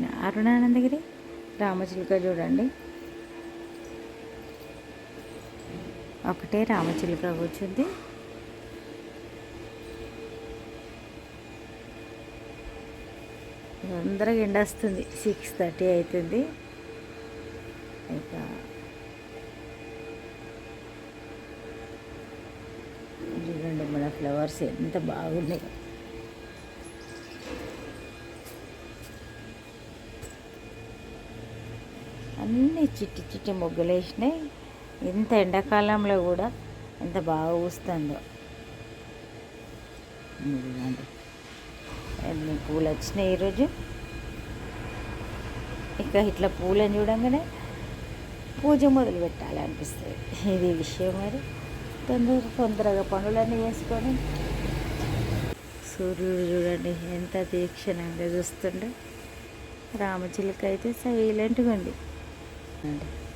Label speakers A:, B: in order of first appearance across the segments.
A: నేను అరుణానందగిరి రామచిలుక చూడండి. ఒకటే రామచిలుక కూర్చుంది. తొందరగా ఎండ వస్తుంది. సిక్స్ థర్టీ అవుతుంది. ఇక చూడండి మన ఫ్లవర్స్ ఎంత బాగున్నాయి. అన్నీ చిట్టి చిట్టి ముగ్గులేసినాయి ఇంత ఎండాకాలంలో కూడా ఎంత బాగా ఊస్తుందో. ఎన్ని పూలు వచ్చినాయి ఈరోజు. ఇక ఇట్లా పూలను చూడంగానే పూజ మొదలు పెట్టాలి అనిపిస్తుంది ఇది విషయం మరి. తొందర తొందరగా పనులన్నీ చేసుకొని సూర్యుడు చూడండి ఎంత తీక్షణంగా చూస్తుండే. రామచిలుక అయితే సైలెంట్గా ఉంది.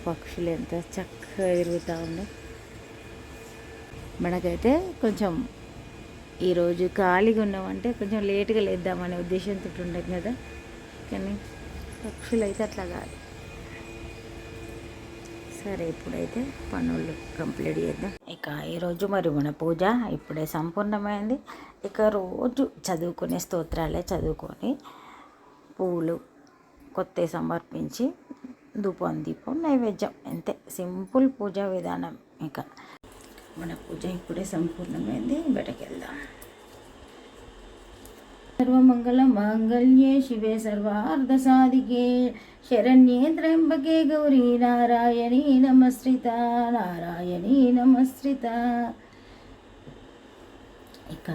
A: పక్షులు ఎంత చక్కగా తిరుగుతూ ఉన్నాయి. మనకైతే కొంచెం ఈరోజు ఖాళీగా ఉన్నామంటే కొంచెం లేట్గా లేద్దామనే ఉద్దేశంతో ఉండే కదా. కానీ పక్షులు అయితే అట్లా కాదు. సరే ఇప్పుడైతే పనులు కంప్లీట్ చేద్దాం. ఇక ఈరోజు మరి మన పూజ ఇప్పుడే సంపూర్ణమైంది. ఇక రోజు చదువుకునే స్తోత్రాలే చదువుకొని పూలు కొత్త సమర్పించి ధూపం దీపం నైవేద్యం అంతే సింపుల్ పూజా విధానం ఇక. మన పూజ ఇప్పుడే సంపూర్ణమైంది. బయటకు వెళ్దాం సర్వమంగళ మాంగళ్యే శివే సర్వార్ధ సాధికే. శరణ్యే త్రయంబకే గౌరీ నారాయణీ నమశ్రిత నారాయణీ నమశ్రిత ఇక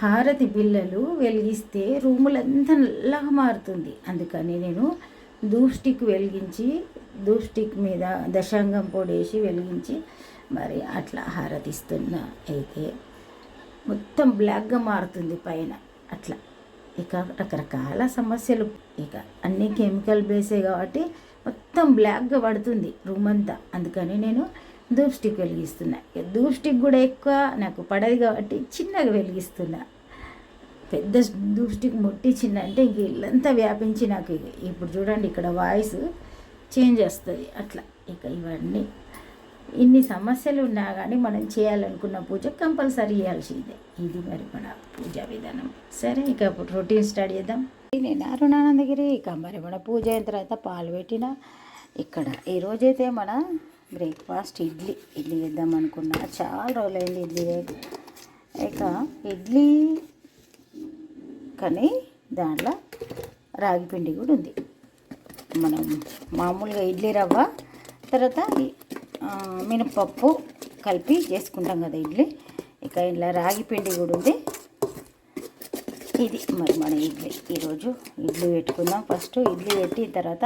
A: హారతి బిళ్ళలు వెలిగిస్తే రూములంతా నల్లగా మారుతుంది. అందుకని నేను దూష్టిక్ వెలిగించి దూష్టిక్ మీద దశాంగం పొడేసి వెలిగించి మరి అట్లా హారతిస్తున్నా అయితే మొత్తం బ్లాక్గా మారుతుంది పైన అట్లా. ఇక రకరకాల సమస్యలు. ఇక అన్నీ కెమికల్ బేసే కాబట్టి మొత్తం బ్లాక్గా పడుతుంది రూమ్ అంతా. అందుకని నేను ధూప్ స్టిక్ వెలిగిస్తున్నా. ఇక ధూప్ స్టిక్ కూడా ఎక్కువ నాకు పడదు కాబట్టి చిన్నగా వెలిగిస్తున్నా. పెద్ద దృష్టికి ముట్టించిందంటే ముట్టించింది అంటే ఇంక ఇల్లంతా వ్యాపించి నాకు ఇక ఇప్పుడు చూడండి ఇక్కడ వాయిస్ చేంజ్ వస్తుంది. అట్లా ఇక ఇవన్నీ. ఇన్ని సమస్యలు ఉన్నా కానీ మనం చేయాలనుకున్న పూజ కంపల్సరీ చేయాల్సిందే. ఇది మరి మన పూజా విధానం. సరే ఇక ఇప్పుడు రొటీన్ స్టార్ట్ చేద్దాం. నేను అరుణానందగిరి ఇక మరి మన పూజ అయిన తర్వాత పాలు పెట్టిన. ఇక్కడ ఈరోజైతే మన బ్రేక్ఫాస్ట్ ఇడ్లీ. ఇడ్లీ చేద్దాం అనుకున్నా. చాలా రోజులైంది ఇడ్లీ ఇక ఇడ్లీ కానీ దాంట్లో రాగి పిండి కూడా ఉంది. మనం మామూలుగా ఇడ్లీ రవ్వ తర్వాత మినపప్పు కలిపి చేసుకుంటాం కదా ఇడ్లీ. ఇక ఇలా రాగి పిండి కూడా ఉంది. ఇది మరి మన ఇడ్లీ. ఈరోజు ఇడ్లీ పెట్టుకుందాం. ఫస్ట్ ఇడ్లీ పెట్టి తర్వాత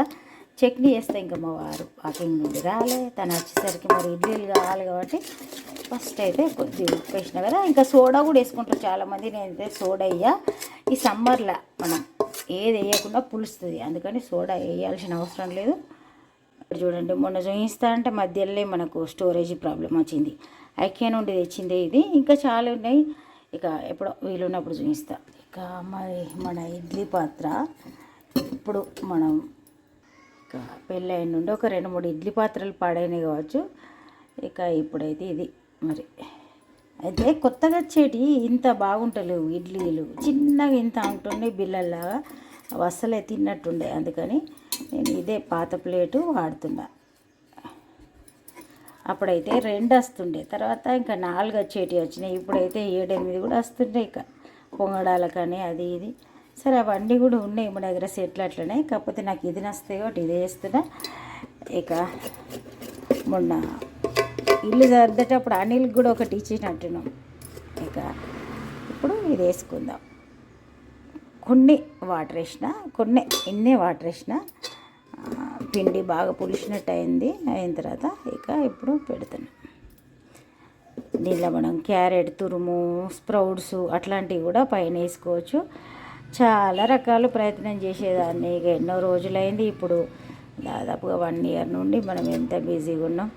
A: చట్నీ చేస్తే ఇంకా మా వారు వాకింగ్ నుండి రాలే. తను వచ్చేసరికి మరి ఇడ్లీలు కావాలి కాబట్టి ఫస్ట్ అయితే కొద్దిగా ఉప్పు వేసిన కదా ఇంకా సోడా కూడా వేసుకుంటారు చాలామంది. నేనైతే సోడా వేయ. ఈ సమ్మర్లో మనం ఏది వేయకుండా పులుస్తుంది. అందుకని సోడా వేయాల్సిన అవసరం లేదు. చూడండి మొన్న చూపిస్తా అంటే మధ్యలో మనకు స్టోరేజ్ ప్రాబ్లం వచ్చింది. ఐకే నుండి తెచ్చింది ఇది. ఇంకా చాలా ఉన్నాయి. ఇక ఎప్పుడో వీలున్నప్పుడు చూపిస్తా. ఇక మరి మన ఇడ్లీ పాత్ర. ఇప్పుడు మనం ఇక పెళ్ళైన నుండి ఒక రెండు మూడు ఇడ్లీ పాత్రలు పాడైనవి కావచ్చు. ఇక ఇప్పుడైతే ఇది. మరి. అయితే కొత్తగా వచ్చేటి ఇంత బాగుంటలేవు ఇడ్లీలు. చిన్నగా ఇంత ఉంటుండే బిల్లల్లాగా అవి అస్సలే తిన్నట్టుండే. అందుకని నేను ఇదే పాత ప్లేటు వాడుతున్నా. అప్పుడైతే రెండు వస్తుండే. తర్వాత ఇంకా నాలుగు వచ్చేటి వచ్చినాయి. ఇప్పుడైతే ఏడెనిమిది కూడా వస్తుండే ఇక. పొంగడాల కానీ అది ఇది. సరే అవన్నీ కూడా ఉన్నాయి మన దగ్గర సెట్లు అట్లనే. కాకపోతే నాకు ఇది నస్తాయి కాబట్టి ఇదే వేస్తున్నా ఇక మొన్న ఇల్లు సర్దేటప్పుడు అనిల్ కూడా ఒకటి ఇచ్చినట్టున్నాం. ఇక ఇప్పుడు ఇది వేసుకుందాం. కొన్ని వాటర్ వేసిన కొన్ని ఎన్నే వాటర్ వేసిన పిండి బాగా పులిసినట్టు అయింది. అయిన తర్వాత ఇక ఇప్పుడు పెడుతున్నాం. దీనిలో మనం క్యారెట్ తురుము స్ప్రౌట్స్ అట్లాంటివి కూడా పైన వేసుకోవచ్చు. చాలా రకాలు ప్రయత్నం చేసేదాన్ని. ఇక ఎన్నో రోజులైంది. ఇప్పుడు దాదాపుగా వన్ ఇయర్ నుండి మనం ఎంత బిజీగా ఉన్నాం.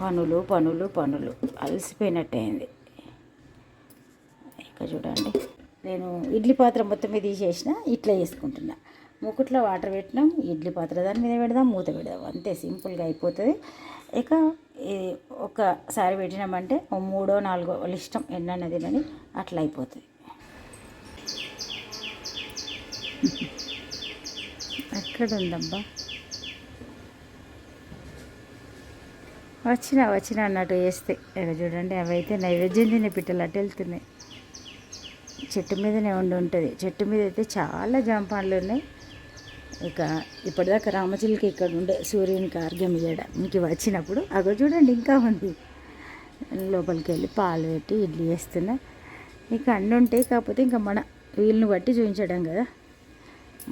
A: పనులు పనులు పనులు. అలసిపోయినట్టయింది. ఇంకా ఇక చూడండి. నేను ఇడ్లీ పాత్ర మొత్తం మీద తీసేసిన ఇట్లా వేసుకుంటున్నా మూకుట్లో వాటర్ పెట్టినాం ఇడ్లీ పాత్ర దాని మీద పెడదాం మూత పెడదాం. అంతే సింపుల్గా అయిపోతుంది. ఇక ఒకసారి పెట్టినామంటే ఓ మూడో నాలుగో వాళ్ళ ఇష్టం ఎన్నన్నది అని అట్లా అయిపోతుంది. ఎక్కడ వచ్చిన వచ్చిన అన్నట్టు వేస్తే ఇక చూడండి అవి అయితే నైవేద్యం తినే పిట్టలు అటు వెళ్తున్నాయి. చెట్టు మీదనే ఉండి ఉంటుంది. చెట్టు మీద అయితే చాలా జాంపాన్లు ఉన్నాయి. ఇక ఇప్పటిదాకా రామచిలుక ఇక్కడ ఉండే సూర్యునికి ఆర్గ్యం ఇవ్వడానికి వచ్చినప్పుడు అగో చూడండి ఇంకా ఉంది. లోపలికి వెళ్ళి పాలు పెట్టి ఇడ్లీ వేస్తున్నా ఇక అన్నీ ఉంటాయి కాకపోతే ఇంకా మన వీళ్ళని బట్టి చూపించడం కదా.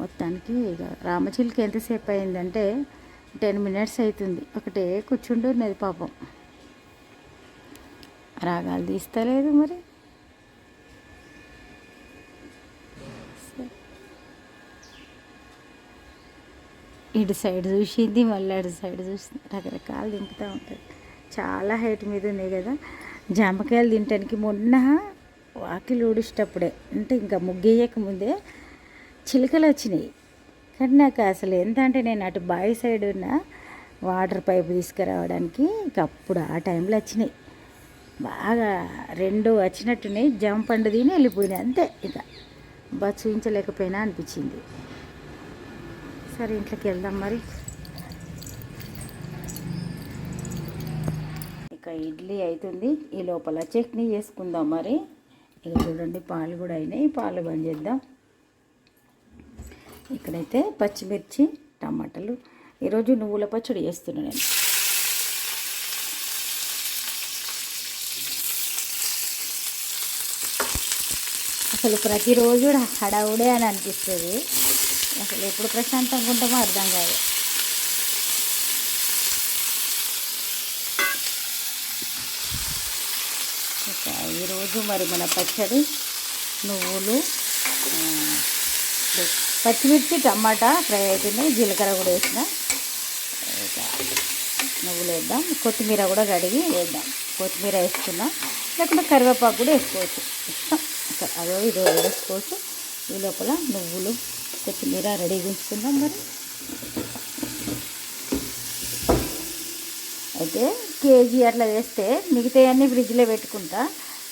A: మొత్తానికి ఇక రామచిలుక ఎంతసేపు అయిందంటే టెన్ మినిట్స్ అవుతుంది. ఒకటే కూర్చుంటున్నది పాపం. రాగాలు తీస్తలేదు మరి. ఇటు సైడ్ చూసింది మళ్ళీ అటు సైడ్ చూసింది. రకరకాలు తింటుతూ ఉంటుంది. చాలా హైట్ మీద ఉన్నాయి కదా. జామకాయలు తినటానికి మొన్న వాకిలు ఊడిసేటప్పుడే అంటే ఇంకా ముగ్గేయక ముందే చిలుకలు వచ్చినాయి. కానీ నాకు అసలు ఎంత అంటే నేను అటు బావి సైడ్ ఉన్న వాటర్ పైప్ తీసుకురావడానికి ఇక అప్పుడు ఆ టైంలో వచ్చినాయి. బాగా రెండు వచ్చినట్టున్నాయి. జంప్ పండు తిని వెళ్ళిపోయినాయి అంతే ఇక. బాగా చూపించలేకపోయినా అనిపించింది. సరే ఇంట్లోకి వెళ్దాం మరి. ఇక ఇడ్లీ అవుతుంది ఈ లోపల చట్నీ చేసుకుందాం మరి. ఇక చూడండి పాలు కూడా అయినాయి. పాలు బంద్ చేద్దాం. ఇక్కడైతే పచ్చిమిర్చి టమాటాలు. ఈరోజు నువ్వుల పచ్చడి చేస్తున్నాను నేను. అసలు ప్రతిరోజు హడావుడే అని అనిపిస్తుంది. అసలు ఎప్పుడు ప్రశాంతంగా ఉంటామో అర్థం కాదు. ఈరోజు మరి మన పచ్చడి నువ్వులు ఇప్పుడు పచ్చిమిర్చి టమాటా ఫ్రై అవుతున్నాయి జీలకర్ర కూడా వేసిన. నువ్వులు వేద్దాం. కొత్తిమీర కూడా కడిగి వేద్దాం కొత్తిమీర వేసుకున్నాం. లేకుంటే కరివేపాకు కూడా వేసుకోవచ్చు. ఇష్టం. అదో ఇదో వేసుకోవచ్చు. ఈ లోపల నువ్వులు కొత్తిమీర రెడీగా ఉంచుకుందాం మరి. అయితే కేజీ అట్లా వేస్తే మిగతాయన్నీ ఫ్రిడ్జ్లో పెట్టుకుంటా.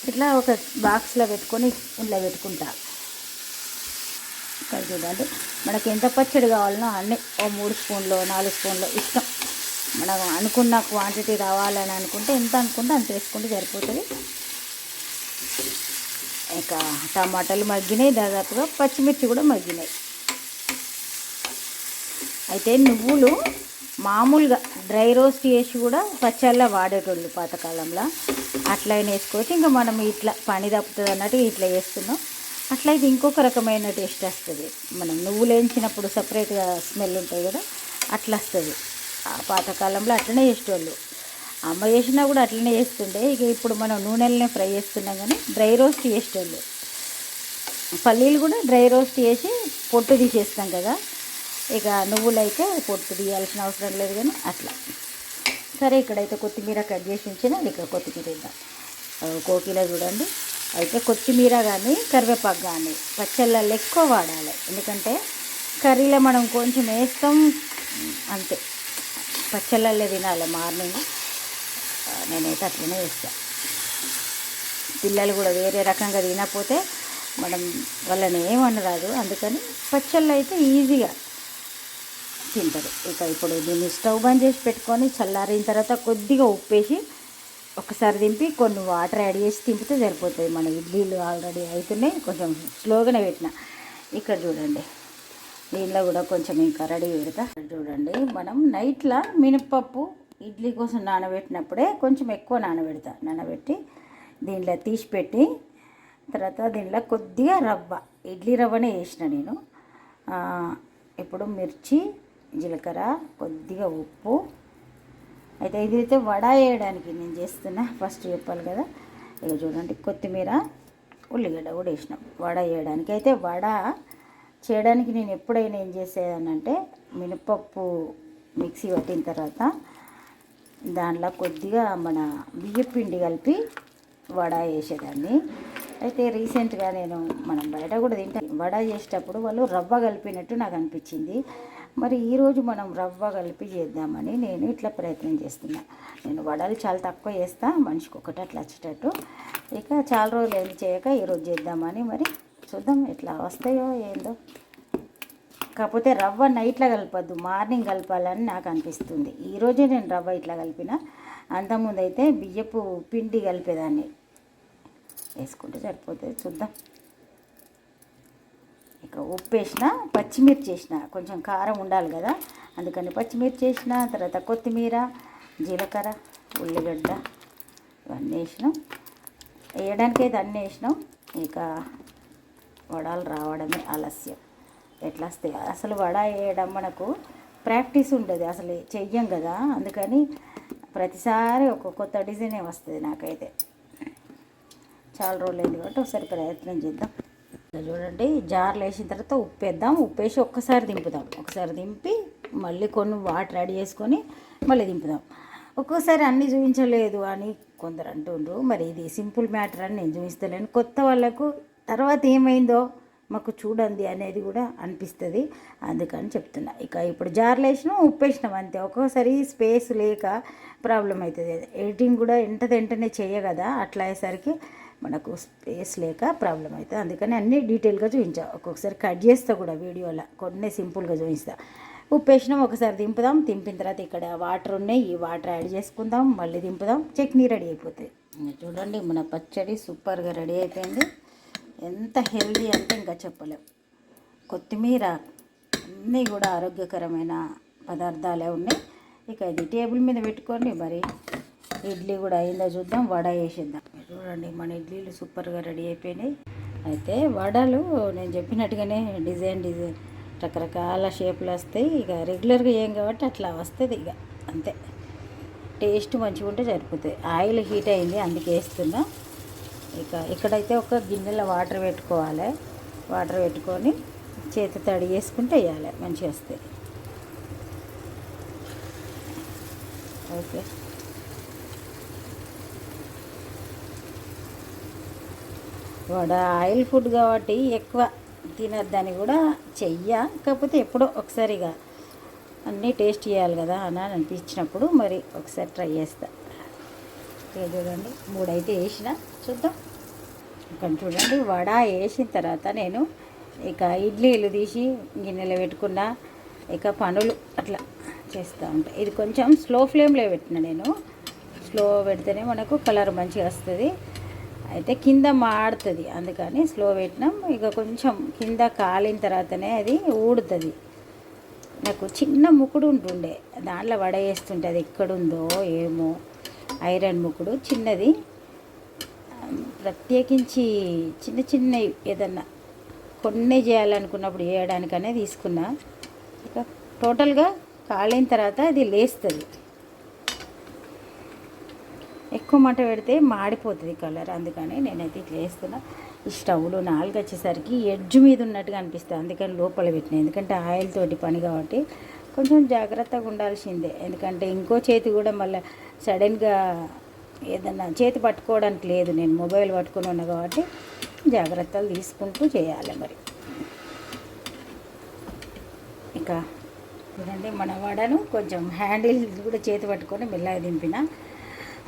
A: ఇట్లా ఒక బాక్స్లో పెట్టుకొని ఇంట్లో పెట్టుకుంటా. ఒకసారి చూడండి మనకి ఎంత పచ్చడి కావాలనో అన్ని ఓ మూడు స్పూన్లు నాలుగు స్పూన్లు ఇష్టం. మనం అనుకున్న క్వాంటిటీ రావాలని అనుకుంటే ఎంత అనుకుంటే అంత వేసుకుంటే సరిపోతుంది. ఇక టమాటాలు మగ్గినాయి దాదాపుగా పచ్చిమిర్చి కూడా మగ్గినాయి. అయితే నువ్వులు మామూలుగా డ్రై రోస్ట్ చేసి కూడా పచ్చళ్ళ వాడేటోళ్ళు పాతకాలంలో. అట్లా అయినా వేసుకోవచ్చు. ఇంకా మనం ఇట్లా పని తప్పుతుంది అన్నట్టు ఇట్లా వేస్తున్నాం. అట్లా ఇది ఇంకొక రకమైన టేస్ట్ వస్తుంది. మనం నువ్వులు వేయించినప్పుడు సపరేట్గా స్మెల్ ఉంటుంది కదా అట్లా వస్తుంది. ఆ పాతకాలంలో అట్లనే చేసేవాళ్ళు అమ్మ చేసినా కూడా అట్లనే చేస్తుండే. ఇక ఇప్పుడు మనం నూనెలనే ఫ్రై చేస్తున్నాం కానీ డ్రై రోస్ట్ చేసేటోళ్ళు. పల్లీలు కూడా డ్రై రోస్ట్ చేసి పొట్టు తీసేస్తాం కదా ఇక నువ్వులు అయితే పొట్టు తీయాల్సిన అవసరం లేదు కానీ అట్లా. సరే ఇక్కడైతే కొత్తిమీర కట్ చేసి ఉంచిన ఇక్కడ కొత్తిమీర ఇద్దాం కోకిల చూడండి. అయితే కొత్తిమీర కానీ కరివేపాకు కానీ పచ్చళ్ళల్లో ఎక్కువ వాడాలి. ఎందుకంటే కర్రీలో మనం కొంచెం వేస్తాం అంతే. పచ్చళ్ళల్లో తినాలి మార్నింగ్. నేనైతే అట్లనే వేస్తాను పిల్లలు కూడా వేరే రకంగా తినకపోతే మనం వాళ్ళని ఏమనరాదు అందుకని పచ్చళ్ళు అయితే ఈజీగా తింటారు. ఇక ఇప్పుడు దీన్ని స్టవ్ బంద్ చేసి పెట్టుకొని చల్లారిన తర్వాత కొద్దిగా ఉప్పేసి ఒకసారి దింపి కొన్ని వాటర్ యాడ్ చేసి తింపితే సరిపోతుంది. మన ఇడ్లీలు ఆల్రెడీ అవుతున్నాయి కొంచెం స్లోగానే పెట్టిన. ఇక్కడ చూడండి. దీనిలో కూడా కొంచెం ఇంకా రెడీ పెడతా. చూడండి. మనం నైట్లో మినప్పప్పు ఇడ్లీ కోసం నానబెట్టినప్పుడే కొంచెం ఎక్కువ నానబెడతా. నానబెట్టి దీనిలో తీసి పెట్టి తర్వాత దీనిలో కొద్దిగా రవ్వ. ఇడ్లీ రవ్వనే వేసిన నేను. ఇప్పుడు మిర్చి జీలకర్ర కొద్దిగా ఉప్పు అయితే ఇదైతే వడ వేయడానికి నేను చేస్తున్నా ఫస్ట్ చెప్పాలి కదా. ఇక చూడండి కొత్తిమీర ఉల్లిగడ్డ కూడా వేసినాం. వడ వేయడానికి అయితే వడ చేయడానికి నేను ఎప్పుడైనా ఏం చేసేదానంటే మినపప్పు మిక్సీ పట్టిన తర్వాత దాంట్లో కొద్దిగా మన బియ్యపిండి కలిపి వడ వేసేదాన్ని. అయితే రీసెంట్గా నేను మనం బయట కూడా తింటాం. వడ చేసేటప్పుడు వాళ్ళు రవ్వ కలిపినట్టు నాకు అనిపించింది. మరి ఈరోజు మనం రవ్వ కలిపి చేద్దామని నేను ఇట్లా ప్రయత్నం చేస్తున్నా. నేను వడలు చాలా తక్కువ చేస్తా మనిషికి ఒకటి అట్లా వచ్చేటట్టు. ఇక చాలా రోజులు ఏం చేయక ఈరోజు చేద్దామని మరి చూద్దాం ఎట్లా వస్తాయో ఏందో. కాకపోతే రవ్వ నైట్లో కలపద్దు మార్నింగ్ కలపాలని నాకు అనిపిస్తుంది. ఈరోజే నేను రవ్వ ఇట్లా కలిపిన. అంతకుముందు అయితే బియ్యపు పిండి కలిపేదాన్ని. వేసుకుంటే సరిపోతుంది చూద్దాం. ఉప్పు వేసిన పచ్చిమిర్చి వేసిన కొంచెం కారం ఉండాలి కదా. అందుకని పచ్చిమిర్చి వేసిన తర్వాత కొత్తిమీర జీలకర్ర ఉల్లిగడ్డ ఇవన్నీ వేసినాం. వేయడానికి అయితే అన్నీ వేసినాం. ఇక వడాలు రావడమే ఆలస్యం. ఎట్లా వస్తాయి అసలు వడ వేయడం మనకు ప్రాక్టీస్ ఉండదు అసలు చెయ్యం కదా. అందుకని ప్రతిసారి ఒక కొత్త డిజైనే వస్తుంది నాకైతే. చాలా రోజులు అయింది కాబట్టి ఒకసారి ప్రయత్నం చేద్దాం. చూడండి జార్లు వేసిన తర్వాత ఉప్పు వేద్దాం ఉప్పు వేసి ఒక్కసారి దింపుదాం. ఒకసారి దింపి మళ్ళీ కొన్ని వాటర్ యాడ్ చేసుకొని మళ్ళీ దింపుదాం. ఒక్కోసారి అన్నీ చూపించలేదు అని కొందరు అంటుండ్రు. మరి ఇది సింపుల్ మ్యాటర్ అని నేను చూపిస్తలేను. కొత్త వాళ్ళకు తర్వాత ఏమైందో మాకు చూడండి అనేది కూడా అనిపిస్తుంది. అందుకని చెప్తున్నా. ఇక ఇప్పుడు జార్లు వేసినాం ఉప్పు వేసినాం అంతే. ఒక్కోసారి స్పేస్ లేక ప్రాబ్లం అవుతుంది. ఎడిటింగ్ కూడా ఎంత వెంటనే చేయ కదా అట్లా అయ్యేసరికి మనకు స్పేస్ లేక ప్రాబ్లం అవుతుంది అందుకని అన్నీ డీటెయిల్గా చూపించా. ఒక్కొక్కసారి కట్ చేస్తా కూడా వీడియోలో కొన్ని సింపుల్గా చూపిస్తా. ఉప్పేసినాం ఒకసారి దింపుదాం. దింపిన తర్వాత ఇక్కడ వాటర్ ఉన్నాయి. ఈ వాటర్ యాడ్ చేసుకుందాం. మళ్ళీ దింపుదాం. చట్నీ రెడీ అయిపోతుంది ఇంకా చూడండి మన పచ్చడి సూపర్గా రెడీ అయిపోయింది. ఎంత హెల్దీ అంటే ఇంకా చెప్పలేం. కొత్తిమీర అన్నీ కూడా ఆరోగ్యకరమైన పదార్థాలే ఉన్నాయి. ఇక ఇది టేబుల్ మీద పెట్టుకోండి. మరి ఇడ్లీ కూడా అయిందో చూద్దాం వడ వేసేద్దాం చూడండి మన ఇడ్లీలు సూపర్గా రెడీ అయిపోయినాయి. అయితే వడలు నేను చెప్పినట్టుగానే డిజైన్ డిజైన్ రకరకాల షేపులు వస్తాయి. ఇక రెగ్యులర్గా ఏం కాబట్టి అట్లా వస్తుంది ఇక అంతే. టేస్ట్ మంచిగా ఉంటే సరిపోతుంది ఆయిల్ హీట్ అయింది అందుకే వేస్తున్నా. ఇక ఇక్కడైతే ఒక గిన్నెలో వాటర్ పెట్టుకోవాలి. వాటర్ పెట్టుకొని చేతి తడి వేసుకుంటే వేయాలి మంచిగా వస్తాయి. ఓకే. వడ ఆయిల్ ఫుడ్ కాబట్టి ఎక్కువ తినద్దని కూడా చెయ్య. కాకపోతే ఎప్పుడో ఒకసారిగా అన్నీ టేస్ట్ చేయాలి కదా అని అనిపించినప్పుడు మరి ఒకసారి ట్రై చేస్తా. ఇక చూడండి మూడైతే వేసిన. చూద్దాం. ఇక్కడ చూడండి వడ వేసిన తర్వాత నేను ఇక ఇడ్లీలు తీసి గిన్నెలో పెట్టుకున్నా. ఇక పనులు అట్లా చేస్తూ ఉంటాయి ఇది కొంచెం స్లో ఫ్లేమ్లో పెట్టిన నేను. స్లో పెడితేనే మనకు కలర్ మంచిగా వస్తుంది. అయితే కింద మాడుతుంది. అందుకని స్లో పెట్టినాం. ఇక కొంచెం కింద కాలిన తర్వాతనే అది ఊడుతుంది. నాకు చిన్న ముక్కుడు ఉంటుండే. దాంట్లో వడ వేస్తుంటే అది ఎక్కడుందో ఏమో. ఐరన్ ముక్కుడు చిన్నది. ప్రత్యేకించి చిన్న చిన్న ఏదన్నా కొన్ని చేయాలనుకున్నప్పుడు చేయడానికనే తీసుకున్నా. ఇక టోటల్గా కాలిన తర్వాత అది లేస్తుంది. ఎక్కువ మంట పెడితే మాడిపోతుంది కలర్. అందుకని నేనైతే ఇట్లా వేస్తున్నా ఈ స్టవ్లో నాలుగు వచ్చేసరికి ఎడ్జ్ మీద ఉన్నట్టుగా అనిపిస్తుంది. అందుకని లోపల పెట్టిన. ఎందుకంటే ఆయిల్ తోటి పని కాబట్టి కొంచెం జాగ్రత్తగా ఉండాల్సిందే. ఎందుకంటే ఇంకో చేతి కూడా మళ్ళీ సడన్గా ఏదన్నా చేతి పట్టుకోవడానికి లేదు. నేను మొబైల్ పట్టుకుని ఉన్నా కాబట్టి జాగ్రత్తలు తీసుకుంటూ చేయాలి మరి. ఇక చూడండి మన వడను కొంచెం హ్యాండిల్ కూడా చేతి పట్టుకొని మెల్లగా దింపిన.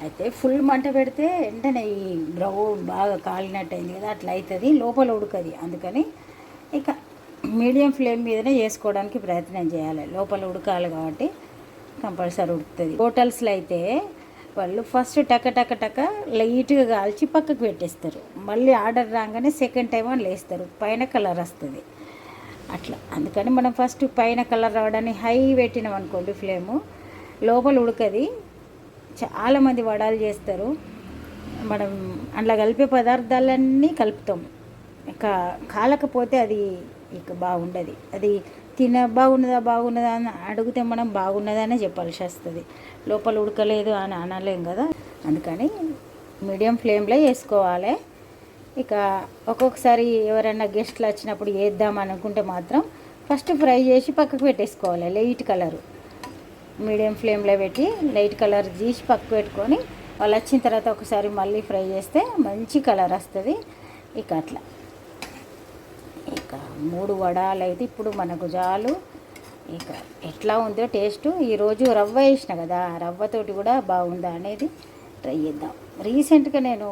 A: అయితే ఫుల్ మంట పెడితే వెంటనే ఈ బ్రౌన్ బాగా కాలినట్టు అయింది కదా అట్లా అవుతుంది లోపల ఉడకది. అందుకని ఇక మీడియం ఫ్లేమ్ మీదనే చేసుకోవడానికి ప్రయత్నం చేయాలి. లోపల ఉడకాలి కాబట్టి కంపల్సరీ ఉడుకుతుంది. హోటల్స్లో అయితే వాళ్ళు ఫస్ట్ టక టక టక లైట్గా కాల్చి పక్కకు పెట్టేస్తారు. మళ్ళీ ఆర్డర్ రాగానే సెకండ్ టైం అని లేస్తారు. పైన కలర్ వస్తుంది. అట్లా. అందుకని మనం ఫస్ట్ పైన కలర్ రావడానికి హై పెట్టినాం అనుకోండి ఫ్లేము లోపల ఉడకది. చాలామంది వడాలు చేస్తారు. మనం అందులో కలిపే పదార్థాలన్నీ కలుపుతాం. ఇక కాలకపోతే అది ఇక బాగుండదు. అది తిన బాగున్నదా బాగున్నదా అని అడిగితే మనం బాగున్నదనే చెప్పాల్సి వస్తుంది లోపల ఉడకలేదు అని అనలేం కదా? అందుకని మీడియం ఫ్లేమ్లో వేసుకోవాలి. ఇక ఒక్కొక్కసారి ఎవరైనా గెస్ట్లు వచ్చినప్పుడు వేద్దాం అనుకుంటే మాత్రం ఫస్ట్ ఫ్రై చేసి పక్కకు పెట్టేసుకోవాలి. Light colour. మీడియం ఫ్లేమ్లో పెట్టి లైట్ కలర్ తీసి పక్కకు పెట్టుకొని వాళ్ళు వచ్చిన తర్వాత ఒకసారి మళ్ళీ ఫ్రై చేస్తే మంచి కలర్ వస్తుంది. ఇక అట్లా. ఇక మూడు వడాలు అయితే ఇప్పుడు మనకు జాలు ఇక ఎట్లా ఉందో టేస్ట్. ఈరోజు రవ్వ వేసిన కదా రవ్వతోటి కూడా బాగుందా అనేది ట్రై చేద్దాం. రీసెంట్గా నేను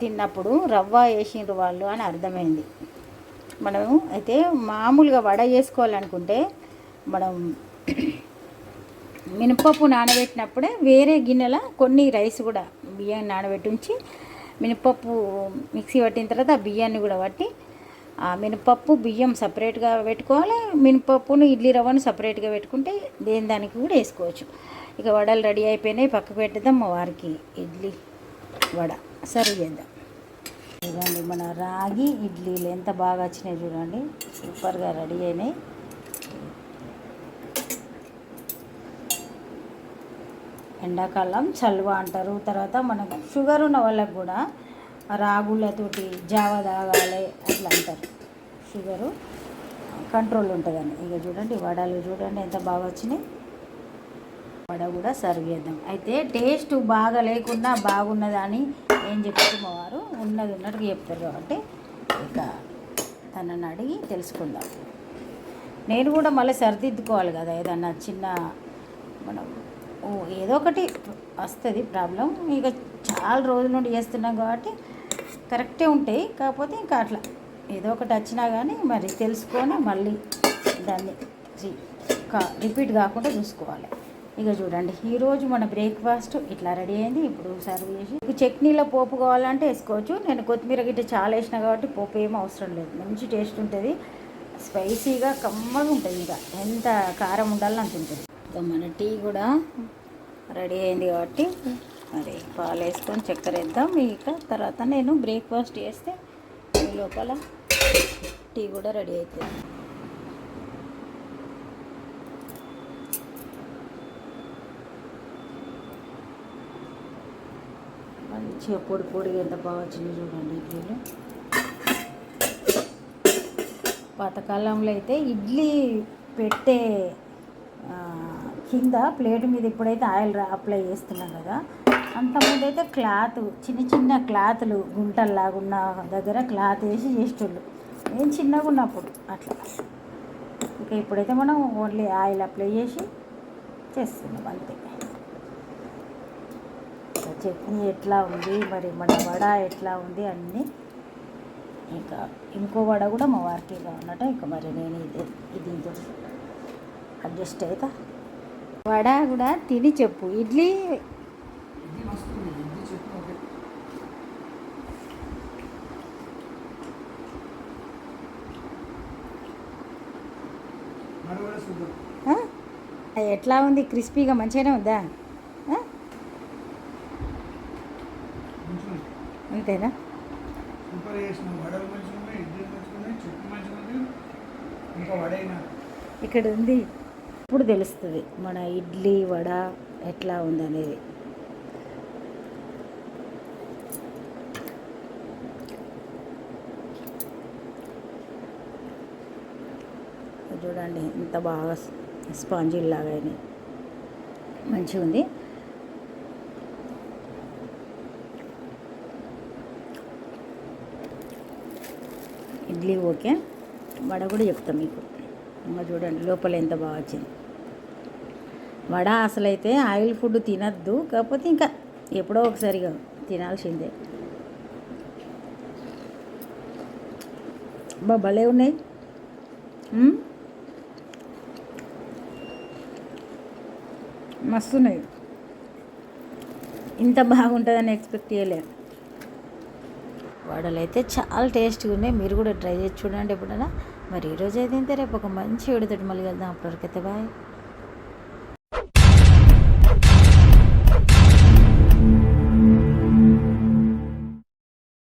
A: తిన్నప్పుడు రవ్వ వేసిండ్రు వాళ్ళు అని అర్థమైంది. మనం అయితే మామూలుగా వడ చేసుకోవాలనుకుంటే మనం మినపప్పు నానబెట్టినప్పుడే వేరే గిన్నెల కొన్ని రైస్ కూడా బియ్యాన్ని నానబెట్టి ఉంచి మినపప్పు మిక్సీ పట్టిన తర్వాత ఆ బియ్యాన్ని కూడా పట్టి ఆ మినపప్పు బియ్యం సపరేట్గా పెట్టుకోవాలి. మినపప్పును ఇడ్లీ రవ్వను సపరేట్గా పెట్టుకుంటే దేని దానికి కూడా వేసుకోవచ్చు. ఇక వడలు రెడీ అయిపోయినాయి. పక్కకు పెట్టేద్దాం. మా వారికి ఇడ్లీ వడ సర్వ్ చేద్దాం. చూడండి మన రాగి ఇడ్లీలు ఎంత బాగా వచ్చినాయి చూడండి. సూపర్గా రెడీ అయినాయి. ఎండాకాలం చల్వ అంటారు. తర్వాత మనకు షుగర్ ఉన్న వాళ్ళకు కూడా రాగులతోటి జావ తాగాలి అట్లా అంటారు. షుగరు కంట్రోల్ ఉంటుందని ఇక చూడండి వడలు చూడండి ఎంత బాగా వచ్చినాయి. వడ కూడా సర్వ్ చేద్దాం. అయితే టేస్ట్ బాగా లేకున్నా బాగున్నదని ఏం చెప్తారు మా వారు? ఉన్నది ఉన్నట్టుగా చెప్తారు కాబట్టి ఇక తనని అడిగి తెలుసుకుందాం. నేను కూడా మళ్ళీ సరిదిద్దుకోవాలి కదా ఏదన్నా చిన్న మనం ఏదో ఒకటి వస్తుంది ప్రాబ్లం. ఇక చాలా రోజుల నుండి చేస్తున్నాం కాబట్టి కరెక్టే ఉంటాయి. కాకపోతే ఇంకా అట్లా ఏదో ఒకటి వచ్చినా కానీ మరి తెలుసుకొని మళ్ళీ దాన్ని కా రిపీట్ కాకుండా చూసుకోవాలి. ఇక చూడండి ఈరోజు మన బ్రేక్ఫాస్ట్ ఇట్లా రెడీ అయింది. ఇప్పుడు సర్వ్ చేసి ఇక చట్నీలో పోపు కావాలంటే వేసుకోవచ్చు. నేను కొత్తిమీర గిట్ట చాలా వేసిన కాబట్టి పోపు ఏమీ అవసరం లేదు. మంచి టేస్ట్ ఉంటుంది. స్పైసీగా కమ్మగా ఉంటుంది. ఇంకా ఎంత కారం ఉండాలని అంత ఉంటుంది. ఇక మన టీ కూడా రెడీ అయింది కాబట్టి మరి పాలు వేసుకొని చక్కెర వేద్దాం. ఇక తర్వాత నేను బ్రేక్ఫాస్ట్ చేస్తే ఈ లోపల టీ కూడా రెడీ అవుతుంది. మంచిగా పొడి పొడిగా ఎంత బాగా వచ్చింది చూడండి ఇడ్లీలు. పాతకాలంలో అయితే ఇడ్లీ పెట్టే కింద ప్లేట్ మీద ఇప్పుడైతే ఆయిల్ అప్లై చేస్తున్నాం కదా అంతకుముందు అయితే క్లాత్ చిన్న చిన్న క్లాతులు గుంటల్లాగా ఉన్న దగ్గర క్లాత్ వేసి చేసేటోళ్ళు. నేను చిన్నగా ఉన్నప్పుడు అట్లా. ఇంకా ఇప్పుడైతే మనం ఓన్లీ ఆయిల్ అప్లై చేసి చేస్తున్నాం అంతే. చట్నీ ఎట్లా ఉంది మరి మన వడ ఎట్లా ఉంది అన్నీ ఇంకా ఇంకో వడ కూడా మా వారికి ఉన్నట్టు ఇంకా మరి నేను ఇది ఇది దీంతో అడ్జస్ట్ అవుతా వడ కూడా తిని చెప్పు. ఇడ్లీ ఎట్లా ఉంది? క్రిస్పీగా మంచిగానే ఉందా? అంతేనా? ఇక్కడ ఉంది. అప్పుడు తెలుస్తుంది మన ఇడ్లీ వడ ఎట్లా ఉందనేది. చూడండి ఎంత బాగా స్పాంజీ లాగా మంచిగా ఉంది. ఇడ్లీ ఓకే. వడ కూడా చెప్తాం మీకు. ఇంకా చూడండి లోపల ఎంత బాగా వచ్చింది. వడ అసలైతే ఆయిల్ ఫుడ్ తినద్దు కాకపోతే ఇంకా ఎప్పుడో ఒకసారిగా తినాల్సిందే. బా భలే ఉన్నాయి. మస్తు ఉన్నాయి ఇంత బాగుంటుందని ఎక్స్పెక్ట్ చేయలేదు వడలు అయితే చాలా టేస్ట్గా ఉన్నాయి. మీరు కూడా ట్రై చేసి చూడండి ఎప్పుడైనా. మరి ఈరోజు అయితే ఇంతే రేపు ఒక మంచి విడతటి మళ్ళీ వెళ్దాం అప్పటివరకైతే బాయ్.